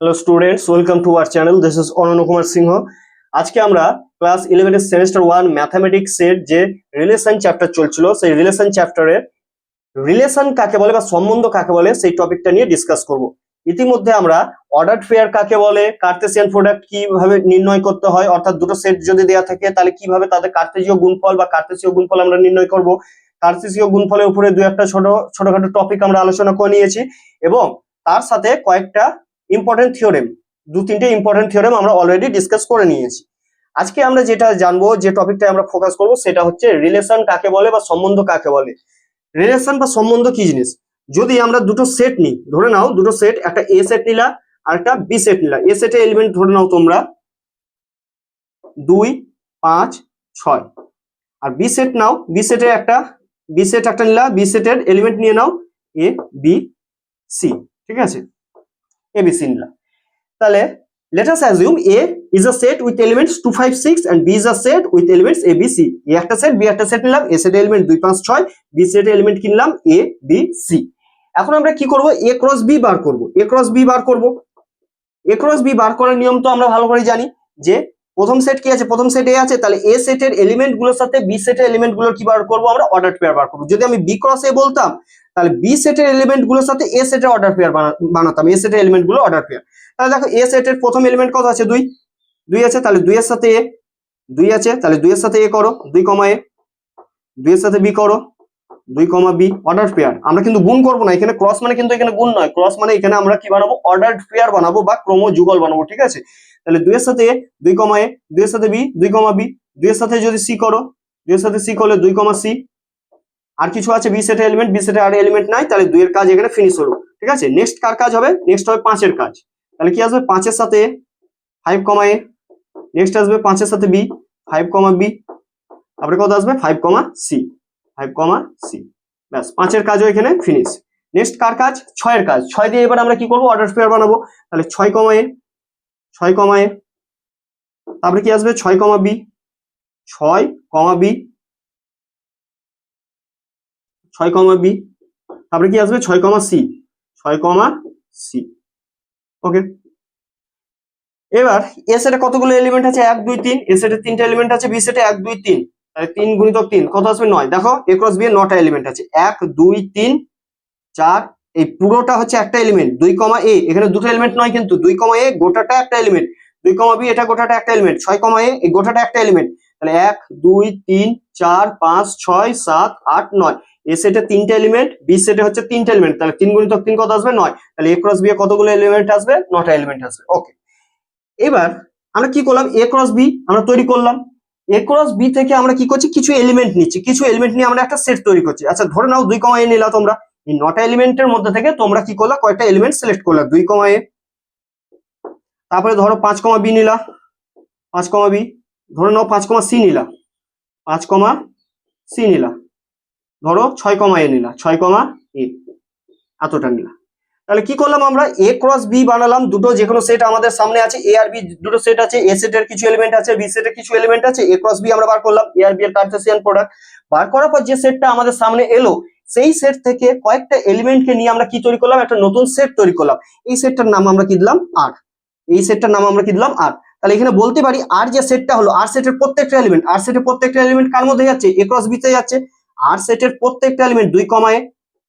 Hello students welcome to our channel this is Ananya Kumar Sinha আজকে আমরা class ইলেভেনের semester one mathematics এর যে রিলেশন চ্যাপ্টার চলছিল, সেই রিলেশন চ্যাপ্টারে রিলেশন কাকে বলে বা সম্বন্ধ কাকে বলে, সেই টপিকটা নিয়ে ডিসকাস করব। ইতিমধ্যে আমরা অর্ডার ফেয়ার কাকে বলে কার্তেসিয়ান প্রোডাক্ট কীভাবে নির্ণয় করতে হয়, অর্থাৎ দুটো সেট যদি দেওয়া থাকে, তাহলে কীভাবে তাদের কার্তেজীয় গুণফল বা কার্তেসীয় গুণফল আমরা নির্ণয় করব। কার্তেসীয় গুণফলের উপরে দু একটা ছোট, ছোটখাটো টপিক আমরা আলোচনা করে নিয়েছি এবং তার সাথে কয়েকটা ইম্পর্টেন্ট থিওরেম দু তিনটে ইম্পর্টেন্ট থিওরেম আমরা অলরেডি ডিসকাস করে নিয়েছি। আজকে আমরা যেটা জানব, যে টপিকটা আমরা ফোকাস করব, সেটা হচ্ছে রিলেশন কাকে বলে বা সম্বন্ধ কাকে বলে। রিলেশন বা সম্বন্ধ কি জিনিস? যদি আমরা দুটো সেট নিই, ধরে নাও দুটো সেট একটা এ সেট নিলা, আর একটা বি সেট নিলা। এ সেটের এলিমেন্ট ধরে নাও তোমরা। দুই, পাঁচ, ছয়। আর বি সেট নাও বি সেটের একটা বি সেট একটা নিলা বি সেটের এলিমেন্ট নিয়ে নাও এ বি সি ঠিক আছে? এ বি সি নিলাম। তাহলে let us assume A is a set with elements 2 5 6 and B is a set with elements A B C A একটা সেট B একটা সেট নিলাম। A set element 2 5 6 B set element কিনলাম A, B, C এখন আমরা কি করব? A cross B বার করব। A cross B বার করব। A ক্রস B বার করার নিয়ম তো আমরা ভালো করে জানি যে প্রথম সেট কি আছে? প্রথম সেট এ আছে। তাহলে এ সেটের এলিমেন্টগুলোর সাথে বি সেটের এলিমেন্টগুলোর কি বার করব? আমরা অর্ডার পেয়ার বার করব। যদি আমি বি ক্রস এ বলতাম তাহলে বি সেটের এলিমেন্টগুলোর সাথে এ সেটের অর্ডার পেয়ার বানাতাম এ সেটের এলিমেন্টগুলো অর্ডার পেয়ার তাহলে দেখো এ সেটের প্রথম এলিমেন্ট কত আছে? দুই। দুই আছে, তাহলে দুইয়ের সাথে এ দুই আছে, তাহলে দুইয়ের সাথে এ করো, দুই কমা এ দুইয়ের সাথে বি করো, দুই কমা বি অর্ডার পেয়ার আমরা কিন্তু গুণ করব না, এখানে ক্রস মানে কিন্তু এখানে গুণ নয়। ক্রস মানে এখানে আমরা কি বানাবো? অর্ডার পেয়ার বানাবো বা ক্রম যুগল বানাবো, ঠিক আছে? তাহলে দুইয়ের সাথে এ দুই কমা এ দুইয়ের সাথে বি দুই কমা বি দুইয়ের সাথে যদি সি করো, দুইয়ের সাথে সি করলে দুই কমা সি আর কিছু আছে বি সেটের এলিমেন্ট বি সেটের আর এলিমেন্ট নাই, তাহলে দুইয়ের কাজ এখানে ফিনিশ হলো। ঠিক আছে? নেক্সট কার কাজ হবে? নেক্সট হবে পাঁচের কাজ। তাহলে কি আসবে? পাঁচের সাথে ফাইভ কমা এ নেক্সট আসবে পাঁচের সাথে বি ফাইভ কমা বি তারপরে কত আসবে? Five comma C five comma C ব্যাস, পাঁচের কাজও এখানে ফিনিশ নেক্সট কার কাজ? ছয়ের কাজ। ছয় দিয়ে এবার আমরা কি করব? অর্ডার পেয়ার বানাবো। তাহলে ছয় কমা এ ছয় কমা এ তারপরে কি আসবে? ছয় কমা বি ছয় কমা বি ছয় কমা বি। তারপরে কি আসবে? ছয় কমা সি। ছয় কমা সি। ওকে। এবার এ সেটে কতগুলো এলিমেন্ট আছে? এক, দুই, তিন। এ সেটে তিনটা এলিমেন্ট আছে, বি সেটে এক, দুই, তিন। তাহলে তিন গুণিতক তিন, কত আসবে? নয়। দেখো, এ ক্রস বি নটা এলিমেন্ট আছে। এক, দুই, তিন, চার, এই পুরোটা হচ্ছে একটা এলিমেন্ট দুই কমা এ এখানে দুটো এলিমেন্ট নয় কিন্তু। দুই কমা এ গোটাটা একটা এলিমেন্ট দুই কমা বি এটা গোটাটা একটা এলিমেন্ট ছয় কমা এ গোটাটা একটা এলিমেন্ট তাহলে এক, দুই, তিন, চার, পাঁচ, ছয়, সাত, আট, নয়। এ সেটে তিনটে এলিমেন্ট বি সেটে হচ্ছে তিনটে এলিমেন্ট তাহলে তিন গুণিতক তিন কত আসবে? নয়। তাহলে এ ক্রস বি এ কতগুলো এলিমেন্ট আসবে? নটা এলিমেন্ট আসবে। ওকে এবার আমরা কি করলাম? এ ক্রস বি আমরা তৈরি করলাম। এ ক্রস বি থেকে আমরা কি করছি? কিছু এলিমেন্ট নিচ্ছি। কিছু এলিমেন্ট নিয়ে আমরা একটা সেট তৈরি করছি। আচ্ছা ধরে নাও দুই কমা এ নিলা তোমরা। এই নটা এলিমেন্টের মধ্যে থেকে তোমরা কি করলা? কয়েকটা এলিমেন্ট সিলেক্ট করলা। দুই কমা এ তারপরে ধরো পাঁচ কমা বি নিলা। পাঁচ কমা বি ধরে নাও পাঁচ কমা সি নিলা। পাঁচ কমা সি নিলা। ধরো ছয় কমা এ নিলা, ছয় কমা এ। এতটা নিলা। তাহলে কি করলাম আমরা? এ ক্রস বি বানালাম, দুটো যে কোনো সেট আমাদের সামনে আছে এ আর বি দুটো সেট আছে এ সেটের কিছু এলিমেন্ট আছে বি সেটের কিছু এলিমেন্ট আছে এ ক্রস বি আমরা বার করলাম এ আর বি এর কার্টেসিয়ান প্রোডাক্ট বার করার পর যে সেটটা আমাদের সামনে এলো, সেই সেট থেকে কয়েকটা এলিমেন্টকে নিয়ে আমরা কি তৈরি করলাম? একটা নতুন সেট তৈরি করলাম। এই সেটটার নাম আমরা কি দিলাম? আর এই সেটটার নাম আমরা কি দিলাম? আর তাহলে এখানে বলতে পারি আর যে সেটটা হলো আর সেটের প্রত্যেকটা এলিমেন্ট আর সেটের প্রত্যেকটা এলিমেন্ট কার মধ্যে যাচ্ছে? এ ক্রস বিতে যাচ্ছে। আর সেটের প্রত্যেকটা এলিমেন্ট দুই কমায়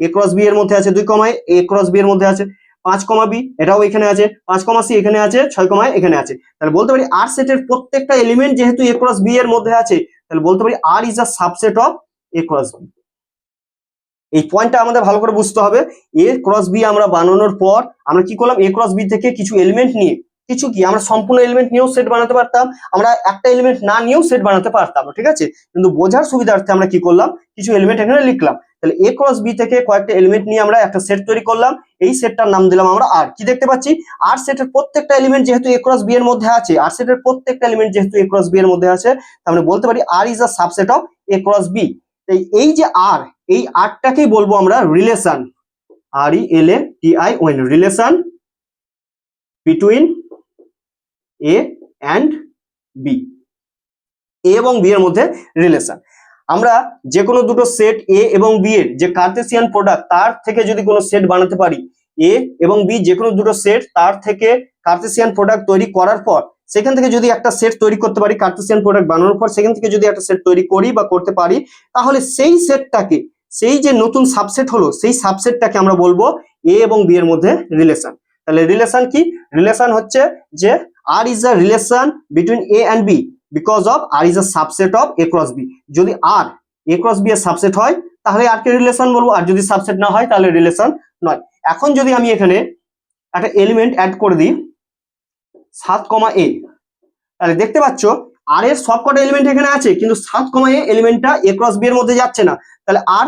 এ ক্রস বি এর মধ্যে আছে দুই কমায় এ ক্রস বি এর মধ্যে আছে পাঁচ কমা বি এটাও এখানে আছে, পাঁচ কমা সি এখানে আছে, ছয় কমায় এখানে আছে। তাহলে বলতে পারি আর সেটের প্রত্যেকটা এলিমেন্ট যেহেতু এ ক্রস বি এর মধ্যে আছে, তাহলে বলতে পারি R is a subset of A cross B এই পয়েন্টটা আমাদের ভালো করে বুঝতে হবে। এ ক্রস বি আমরা বানানোর পর আমরা কি করলাম? এ ক্রস বি থেকে কিছু এলিমেন্ট নিয়ে কিছু কি? আমরা সম্পূর্ণ এলিমেন্ট নিয়েও সেট বানাতে পারতাম, আমরা একটা এলিমেন্ট না নিয়েও সেট বানাতে পারতাম, ঠিক আছে? কিন্তু বোঝার সুবিধার্থে আমরা কি করলাম? কিছু এলিমেন্ট এখানে লিখলাম। তাহলে এ ক্রস বি থেকে কয়েকটা এলিমেন্ট নিয়ে আমরা একটা সেট তৈরি করলাম। এই সেটটার নাম দিলাম আমরা আর কি দেখতে পাচ্ছি? আর সেটের প্রত্যেকটা এলিমেন্ট যেহেতু এ ক্রস বি এর মধ্যে আছে আর সেটের প্রত্যেকটা এলিমেন্ট যেহেতু এ ক্রস বি এর মধ্যে আছে তাহলে মানে বলতে পারি R is a subset of A cross B তাই এই যে আর এই আরটাকেই বলব আমরা relation R E L A T I O N relation between A and B A এবং বি এর মধ্যে রিলেশন আমরা যে কোনো দুটো সেট এ এবং বি এর যে কার্তেসিয়ান প্রোডাক্ট তার থেকে যদি কোনো সেট বানাতে পারি এ এবং বি যে কোনো দুটো সেট তার থেকে কার্তেসিয়ান প্রোডাক্ট তৈরি করার পর, সেখান থেকে যদি একটা সেট তৈরি করতে পারি কার্তেসিয়ান প্রোডাক্ট বানানোর পর সেখান থেকে যদি একটা সেট তৈরি করি বা করতে পারি, তাহলে সেই সেটটাকে সেই যে নতুন সাবসেট হলো, সেই সাবসেটটাকে আমরা বলব এ এবং বি এর মধ্যে রিলেশন তাহলে রিলেশন কি? রিলেশন হচ্ছে যে R is a relation between A and B because of R is a subset of A cross B যদি আর এ ক্রস বি এর সাবসেট হয়, তাহলে আর কে রিলেশন বলব। আর যদি সাবসেট না হয়, তাহলে রিলেশন নয়। এখন যদি আমি এখানে একটা এলিমেন্ট অ্যাড করে দিই, সাত কমা এ তাহলে দেখতে পাচ্ছ আর এর সবকটা এলিমেন্ট এখানে আছে, কিন্তু সাত কমা এ এলিমেন্টটা এ ক্রস বি এর মধ্যে যাচ্ছে না। তাহলে R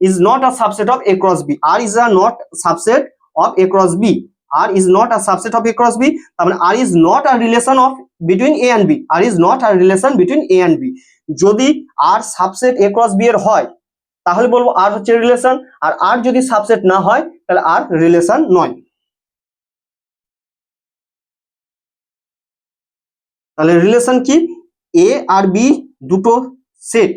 is not a subset of A cross B R is a not subset of A cross B R is not a subset of A cross B তার মানে R is not a relation of between A and B R is not a relation between A and B যদি R subset A cross B এর হয়, তাহলে বলব আর হচ্ছে relation আর আর যদি subset না হয়, তাহলে আর রিলেশন নয়। তাহলে রিলেশন কি? এ আর বি দুটো সেট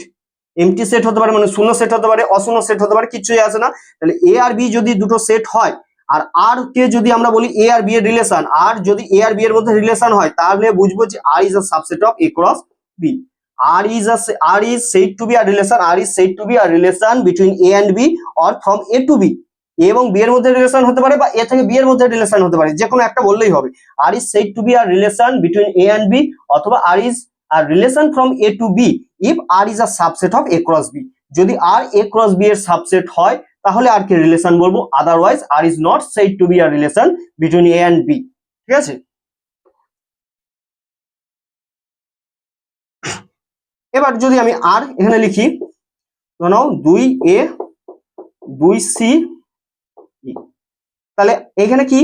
এমটি সেট হতে পারে মানে শূন্য সেট হতে পারে, অশূন্য সেট হতে পারে কিছুই আছে না। তাহলে এ আর বি যদি দুটো সেট হয় আর আর কে যদি আমরা বলি এ আর বি এর রিলেশন আর যদি এ আর বি এর মধ্যে রিলেশন হয়, তাহলে বুঝব যে R is a subset of A cross B R is a R is said to be R relation R is said to be R relation between A and B or from A to B এবং B এর মধ্যে relation হতে পারে বা এ থেকে B এর মধ্যে relation হতে পারে যে কোনো একটা বললেই হবে। R is said to be R relation between A and B অথবা R is R relation from A to B if R is a subset of A cross B যদি আর এ ক্রস বি এর subset হয় তাহলে R কে relation বলব? Otherwise R is not said to be R relation between A and B ঠিক আছে? এবার যদি আমি আর এখানে লিখি নাও দুই এ দুই সি তাহলে এখানে কি?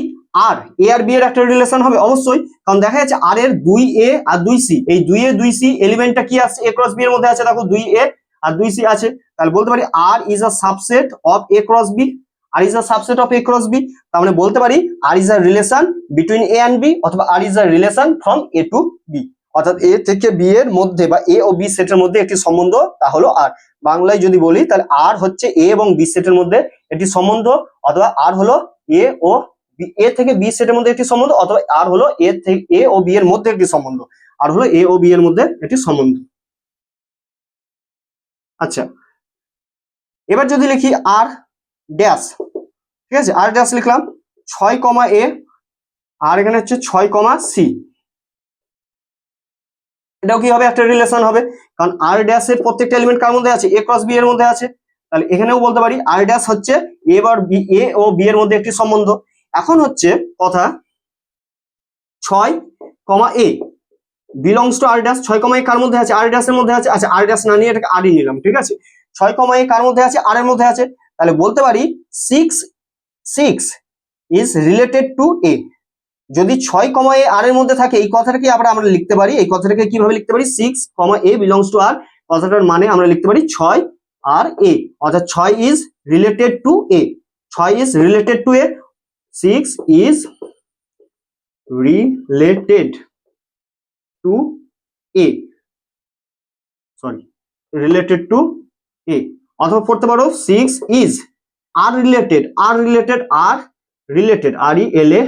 আর এ আর বি এর একটা রিলেশন হবে অবশ্যই। কারণ দেখা যাচ্ছে আর এর দুই এ আর দুই সি এই দুই এ দুই সি এলিমেন্টটা কি আছে? এ ক্রস বি এর মধ্যে আছে। দেখো দুই এ আর দুই সি আছে, তাহলে বলতে পারি R is a subset of A cross B R is a subset of A cross B মানে বলতে পারি R is a relation between A and B অথবা R is a relation from A to B অর্থাৎ A থেকে B এর মধ্যে বা এ ও B সেটের মধ্যে একটি সম্বন্ধ, তা হলো আর বাংলায় যদি বলি, তাহলে আর হচ্ছে এ এবং বি সেটের মধ্যে একটি সম্বন্ধ, অথবা আর হলো এ ও এ থেকে বি সেটের মধ্যে একটি সম্বন্ধ, অথবা আর হলো এ থেকে এ ও বি এর মধ্যে একটি সম্বন্ধ। আর হলো এ ও বি এর মধ্যে একটি সম্বন্ধ। আচ্ছা। এবার যদি লিখি আর ড্যাশ ঠিক আছে? আর ড্যাশ লিখলাম, ছয় কমা এ আর এখানে হচ্ছে ছয় কমা সি এটাও কি হবে? একটা রিলেশন হবে। কারণ আর ড্যাশ এর প্রত্যেকটা এলিমেন্ট কার মধ্যে আছে? এ ক্রস বি এর মধ্যে আছে। তাহলে এখানেও বলতে পারি আর ড্যাশ হচ্ছে এ বার বি এ ও বি এর মধ্যে একটি সম্বন্ধ। এখন হচ্ছে কথা ছয় comma A belongs to R dash ছয় কমা এ কার মধ্যে আছে? আর ড্যাশ এর মধ্যে আছে? আচ্ছা আর না নিয়ে এটাকে আরই নিলাম, ঠিক আছে? ছয় কমা এ কার মধ্যে আছে? আর এর মধ্যে আছে? তাহলে বলতে পারি six six is related to A যদি ছয় কমা এ আর এর মধ্যে থাকে, এই কথাটাকে আবার আমরা লিখতে পারি, এই কথাটাকে কীভাবে লিখতে পারি? Six comma A belongs to R কথাটার মানে আমরা লিখতে পারি ছয় আর এ অর্থাৎ ছয় ইজ রিলেটেড টু এ ছয় is related to A six is related to A sorry related to A অথবা পড়তে পারো six is R related R related R related R E L A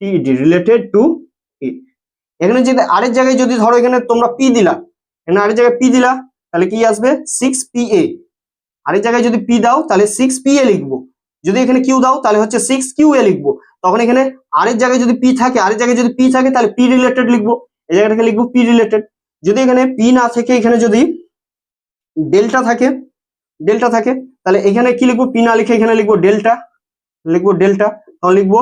T related to A এখানে যদি আরেক জায়গায় যদি ধরো এখানে তোমরা পি দিলা, এখানে আরেক জায়গায় পি দিলা, তাহলে কি আসবে? সিক্স পি এ আরেক জায়গায় যদি পি দাও, তাহলে সিক্স পি এ লিখব। যদি এখানে কিউ দাও, তাহলে হচ্ছে সিক্স কিউ এ লিখব। তখন এখানে আরেক জায়গায় যদি পি থাকে, আরেক জায়গায় যদি পি থাকে, তাহলে পি রিলেটেড লিখব। এই জায়গাটাকে লিখব পি রিলেটেড যদি এখানে পি না থেকে, এখানে যদি ডেল্টা থাকে ডেল্টা থাকে, তাহলে এখানে কি লিখব পি না লিখে এখানে লিখব ডেল্টা লিখব ডেল্টা তখন লিখব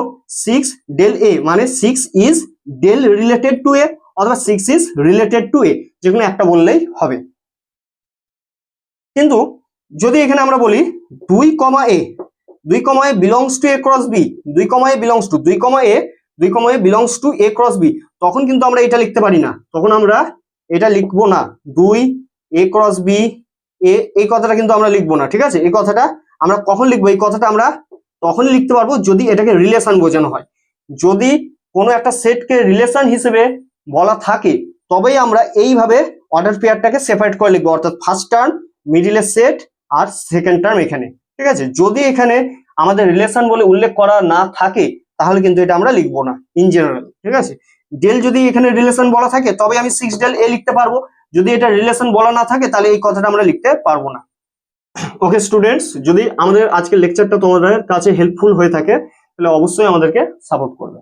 সিক্স ডেল এ মানে six is del related to A অথবা six is related to A যে কোনো একটা বললেই হবে। কিন্তু যদি এখানে আমরা বলি দুই কমা এ দুই comma A belongs to A cross B দুই কমা এ বিলংস টু দুই কমা এ দুই comma A belongs to A cross B তখন কিন্তু আমরা এটা লিখতে পারি না। তখন আমরা এটা লিখব না। দুই, এ ক্রস বি এ, এই কথাটা কিন্তু আমরা লিখব না, ঠিক আছে? এই কথাটা আমরা কখন লিখব? এই কথাটা আমরা তখনই লিখতে পারব যদি এটাকে রিলেশন বোঝানো হয়। যদি কোনো একটা সেটকে রিলেশন হিসেবে বলা থাকে, তবেই আমরা এইভাবে অর্ডার পেয়ারটাকে সেপারেট করে লিখব। অর্থাৎ ফার্স্ট টার্ম মিডিলের সেট আর সেকেন্ড টার্ম এখানে, ঠিক আছে? যদি এখানে আমাদের রিলেশন বলে উল্লেখ করা না থাকে, তাহলে কিন্তু এটা আমরা লিখব না ইন জেনারেল ঠিক আছে? ডেল যদি এখানে রিলেশন বলা থাকে, তবে আমি সিক্স ডেল এ লিখতে পারব। যদি এটা রিলেশন বলা না থাকে, তাহলে এই কথাটা আমরা লিখতে পারব না। ওকে স্টুডেন্টস যদি আমাদের আজকের লেকচারটা তোমাদের কাছে হেল্পফুল হয়ে থাকে, তাহলে অবশ্যই আমাদেরকে সাপোর্ট করবে।